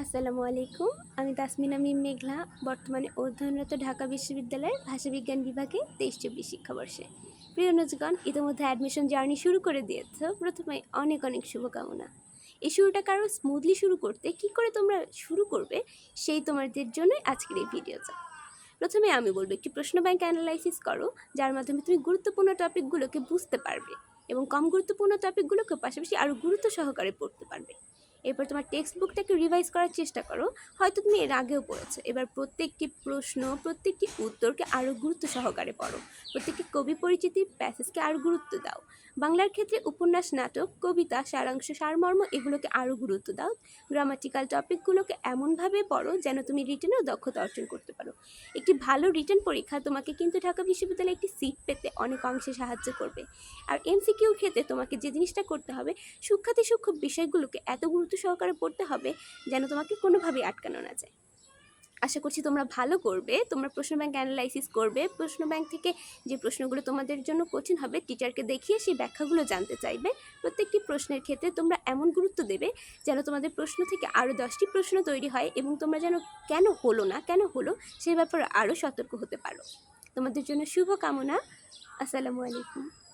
আসসালামু আলাইকুম। আমি তাসমিনা মিম মেঘলা, বর্তমানে অধ্যয়নরত ঢাকা বিশ্ববিদ্যালয়ের ভাষাবিজ্ঞান বিভাগে তেইশ চব্বিশ শিক্ষাবর্ষে। প্রিয় নজগণ, ইতিমধ্যে অ্যাডমিশন জার্নি শুরু করে দিয়েছ। প্রথমে অনেক অনেক শুভকামনা। এই শুরুটা কারও স্মুথলি শুরু করতে কি করে তোমরা শুরু করবে, সেই তোমাদের জন্যই আজকের এই ভিডিওটা। প্রথমে আমি বলব, একটি প্রশ্ন ব্যাংক অ্যানালাইসিস করো, যার মাধ্যমে তুমি গুরুত্বপূর্ণ টপিকগুলোকে বুঝতে পারবে এবং কম গুরুত্বপূর্ণ টপিকগুলোকে পাশাপাশি আরও গুরুত্ব সহকারে পড়তে পারবে। এরপর তোমার টেক্সট বুকটাকে রিভাইজ করার চেষ্টা করো। হয়তো তুমি এর আগেও পড়েছো। এবার প্রত্যেকটি প্রশ্ন, প্রত্যেকটি উত্তরকে আরও গুরুত্ব সহকারে পড়ো। প্রত্যেকটি কবি পরিচিতির প্যাসেজকে আরও গুরুত্ব দাও। বাংলার ক্ষেত্রে উপন্যাস, নাটক, কবিতা, সারাংশ, সারমর্ম এগুলোকে আরও গুরুত্ব দাও। গ্রামাটিক্যাল টপিকগুলোকে এমনভাবে পড়ো যেন তুমি রিটেনেও দক্ষতা অর্জন করতে পারো। একটি ভালো রিটার্ন পরীক্ষা তোমাকে কিন্তু ঢাকা বিশ্ববিদ্যালয়ে একটি সিট পেতে অনেক অংশে সাহায্য করবে। আর এমসিকিউর ক্ষেত্রে তোমাকে যে জিনিসটা করতে হবে সূক্ষাতি সূক্ষ্ম বিষয়গুলোকে এত গুরুত্ব সহকারে পড়তে হবে যেন তোমাকে কোনোভাবেই আটকানো না যায়। আশা করছি তোমরা ভালো করবে, তোমরা প্রশ্ন ব্যাংক অ্যানালাইসিস করবে, প্রশ্ন ব্যাংক থেকে যে প্রশ্নগুলো তোমাদের জন্য কঠিন হবে টিচারকে দেখিয়ে সেই ব্যাখ্যাগুলো জানতে চাইবে। প্রত্যেকটি প্রশ্নের ক্ষেত্রে তোমরা এমন গুরুত্ব দেবে যেন তোমাদের প্রশ্ন থেকে আরও দশটি প্রশ্ন তৈরি হয় এবং তোমরা যেন কেন হলো না, কেন হলো সে ব্যাপারে আরও সতর্ক হতে পারো। তোমাদের জন্য শুভ কামনা আসসালামু আলাইকুম।